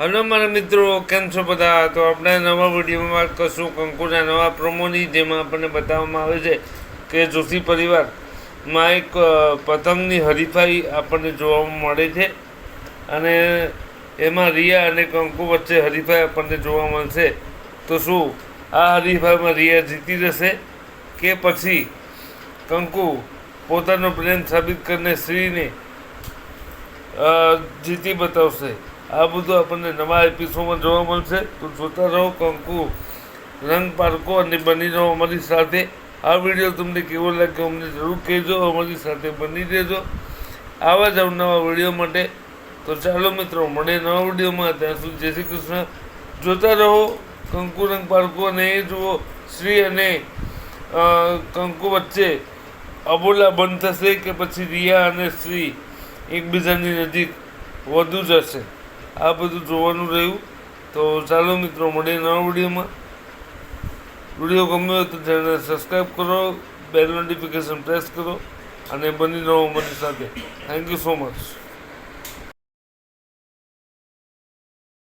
Hello મારા મિત્રો, કેમ છો બધા? તો આપણે નવા વિડીયોમાં વાત કરશું કંકુના નવા પ્રોમોની જેમાં આપણને બતાવવામાં આવે છે કે જોશી પરિવારમાં એક પતંગની હરીફાઈ આપણને જોવા મળે છે અને એમાં રિયા અને કંકુ વચ્ચે હરીફાઈ આપણને જોવા મળશે. તો શું, આ હરીફાઈમાં રિયા જીતી જશે કે પછી કંકુ પોતાનો પ્રેમ સાબિત કરીને જીતી બતાવશે? આ બધું આપણને નવા એપિસોડમાં જોવા મળશે. તો જોતા રહો, કંકુ, રંગ પારકો અને બની રહો અમારી સાથે. આ વીડિયો તમને કેવો લાગ્યો અમને જરૂર કહેજો, અમારી સાથે બની રહેજો. આવા જ અવનવા વીડિયો માટે તો ચાલો મિત્રો મળે નવા વિડીયોમાં. ત્યાં સુધી જય શ્રી કૃષ્ણ. જોતા રહો, કંકુ, રંગ પારકો અને એ જુઓ, શ્રી અને કંકુ વચ્ચે અબોલા બંધ થશે કે પછી રિયા અને શ્રી એકબીજાની નજીક વધુ જશે. આ બધું જોવાનું રહ્યું. તો ચાલો મિત્રો, મળીએ નવા વિડીયોમાં. વીડિયો ગમ્યો હોય તો ચેનલ સબસ્ક્રાઈબ કરો બેલ નોટિફિકેશન પ્રેસ કરો અને બની રહો અમારી સાથે. Thank you so much